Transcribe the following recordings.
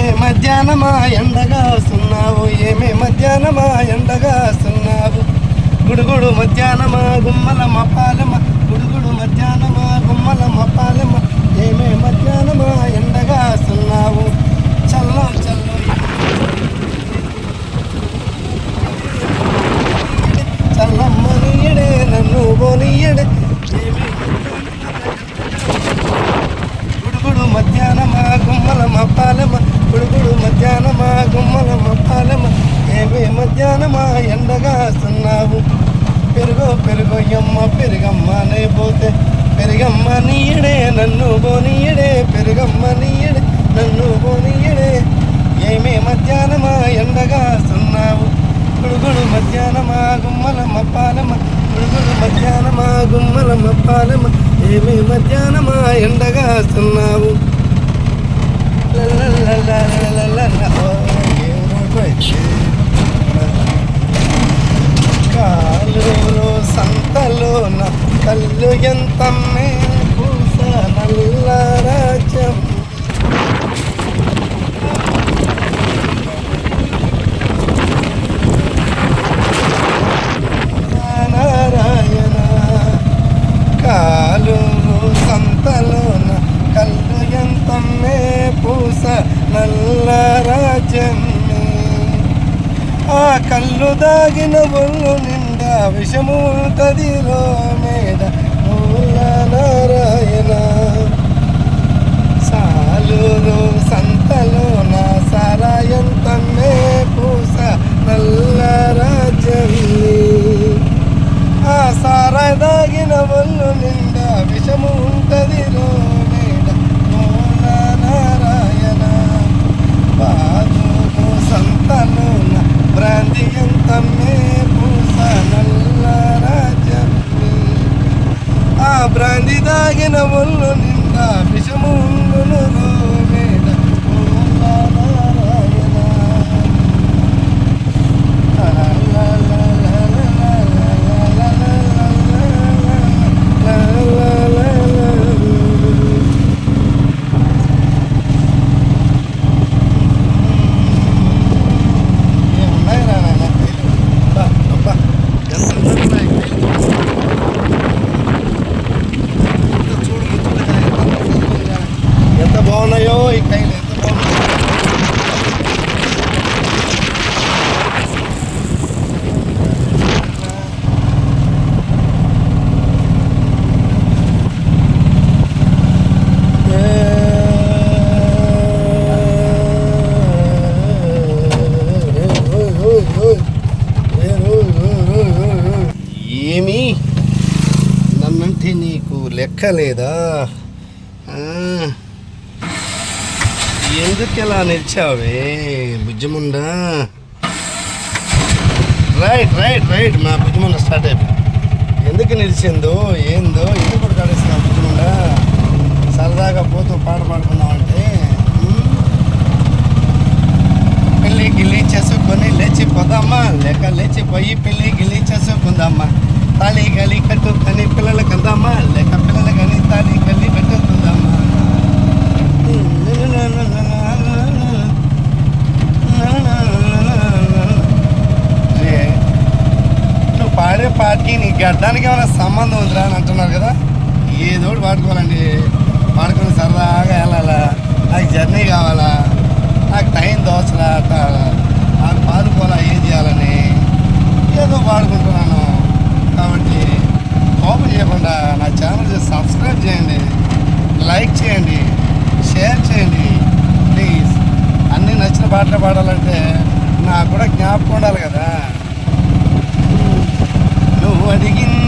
ఏమే మధ్యాహ్నమా ఎండగా సున్నావు? ఏమే మధ్యాహ్నమా ఎండగా సున్నావు? గుడుగుడు మధ్యాహ్నమా గుమ్మల మపాలమ గుడుగుడు మధ్యాహ్నమా గుమ్మల మపాలమ ఏమే మధ్యాహ్నమా ఎండగా సున్నావు? చల్లం చల్లం. చల్లమ్మనియడే నన్ను పోనీయడే గుడుగుడు మధ్యాహ్నమా గుమ్మల మపాలమ జ్ఞానమా ఎండగా వస్తున్నావు పెరుగో పెరుగోయమ్మ పెరుగమ్మ నే పోతే పెరుగమ్మ నీయడే నన్ను పోనీయడే పెరుగమ్మ నీయడే నన్ను పోనీయడే ఏమే మధ్యాహ్నమా ఎండగా వస్తున్నావు గుడుగుడు మధ్యాహ్నమా గుమ్మలమ్మ పాలమ్మ గుడుగుడు మధ్యాహ్నమా గుమ్మలమ్మ పాలమ్మ ఏమే మధ్యాహ్నమా ఎండగా వస్తున్నావు లల్ల లల్ల లల్ల లల్ల సంతలోన కళ్ళు ఎంత పూస నల్ల రాజ్యం. నారాయణ కాలు సంతలోన కళ్ళు ఎంత పూస నల్ల రాజ్యమే. ఆ కళ్ళు దాగిన ఒళ్ళు విషముంటదిలో మీద మూల నారాయణ. లెక్క లేదా ఆ, ఎందుకు ఇలా నిలిచావే? బుజ్జముండా. Right right right. మా బుజ్జిముండ స్టార్ట్ అయిపోయింది ఎందుకు నిలిచిందో ఏందో అంటున్నారు కదా? ఏదో ఒకటి పాడుకోవాలండి పాడుకొని సరదాగా వెళ్ళాలా? నాకు జర్నీ కావాలా? నాకు టైం దోచలా? నాకు పాడుకోవాలా ఏం చేయాలని? ఏదో పాడుకుంటున్నాను కాబట్టి కోపం చేయకుండా నా ఛానల్ సబ్స్క్రైబ్ చేయండి. లైక్ చేయండి. షేర్ చేయండి. ప్లీజ్. అన్నీ నచ్చిన పాటలు పాడాలంటే నాకు కూడా జ్ఞాపకం ఉండాలి కదా. నువ్వు అడిగింది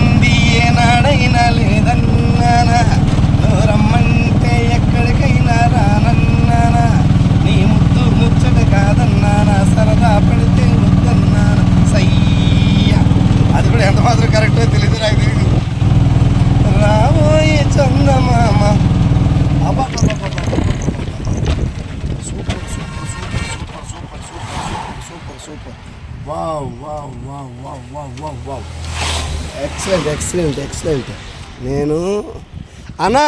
ఎక్సలెంట్ ఎక్సలెంట్ ఎక్సలెంట్ నేను అన్నా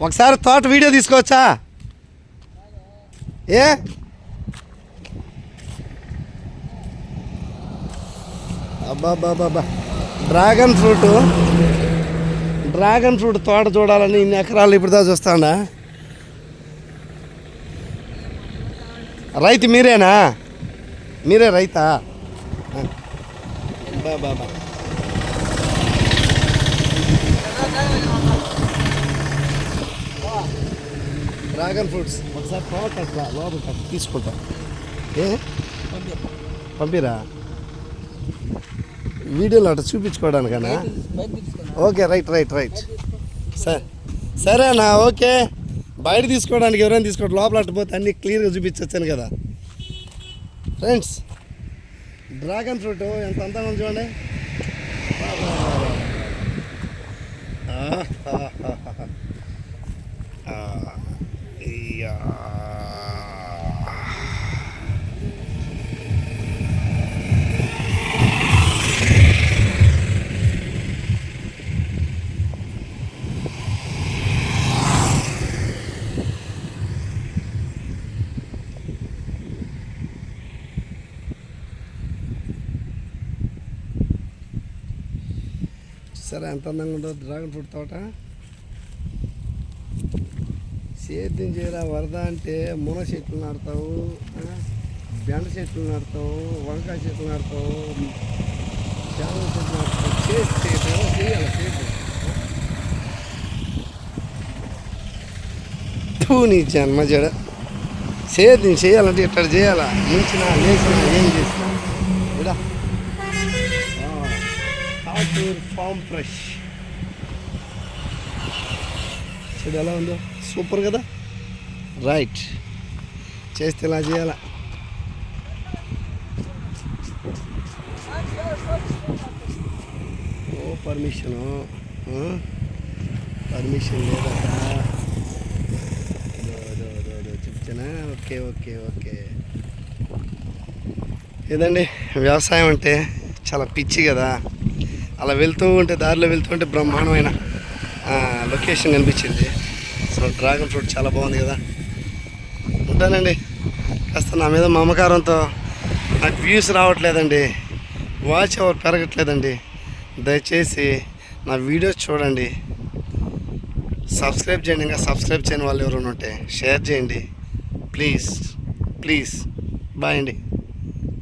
ఒకసారి తోట వీడియో తీసుకోవచ్చా? ఏ? అబ్బా బాబా డ్రాగన్ ఫ్రూట్. డ్రాగన్ ఫ్రూట్ తోట చూడాలని ఇన్ని ఎకరాలు ఇప్పుడుదా చూస్తాడా రైతు మీరేనా? మీరే రైతా? బాబా డ్రాగన్ ఫ్రూట్స్ ఒకసారి పవర్ కట్ లోపల కట్ తీసుకుంటా. ఏ? పంపిరా? వీడియోలో అట్లా చూపించుకోవడానికనా? Okay right right right. సరే సరేనా ఓకే. బయట తీసుకోవడానికి ఎవరైనా తీసుకోవడం లోపల అట్టపోతే పోతే అన్ని క్లియర్గా చూపించొచ్చాను కదా. ఫ్రెండ్స్ డ్రాగన్ ఫ్రూట్ ఎంత అందంగా ఉంది చూడండి ఆహాహాహా. ఆ, సరే ఎంత అందంగా ఉండదు డ్రాగన్ ఫ్రూట్ తోట. సేద్యం చేయరా వరద అంటే మున చెట్లు నాడతావు బెండ చెట్లు నాడతావు వంకాయ చెట్లు నాడతావు జామ చెట్లు నాడతావు చేస్తే చేయాలి సేద్యం నీ జన్మ జడ. సేద్యం చేయాలంటే ఇట్లా చేయాలా? మించినా లేచినా ఏం చేసినా. ఇడా కాటూర్ ఫామ్ ఫ్రెష్. చూడు ఎలా ఉందో? సూపర్ కదా? రైట్. చేస్తే ఇలా చేయాల? ఓ పర్మిషను. పర్మిషన్ లేదా? చెప్తానా ఓకే ఓకే ఓకే. ఏదండి? వ్యవసాయం అంటే చాలా పిచ్చి కదా? అలా వెళ్తూ ఉంటే దారిలో వెళ్తూ ఉంటే బ్రహ్మాండమైన లొకేషన్ కనిపించింది. సో డ్రాగన్ ఫ్రూట్ చాలా బాగుంది కదా. ఉంటానండి. కాస్త నా మీద మమకారంతో నాకు వ్యూస్ రావట్లేదండి. వాచ్ అవర్ పెరగట్లేదండి. దయచేసి నా వీడియోస్ చూడండి. సబ్స్క్రైబ్ చేయండి. ఇంకా సబ్స్క్రైబ్ చేయని వాళ్ళు ఎవరైనా ఉంటే షేర్ చేయండి. ప్లీజ్ ప్లీజ్ బాయ్ అండి.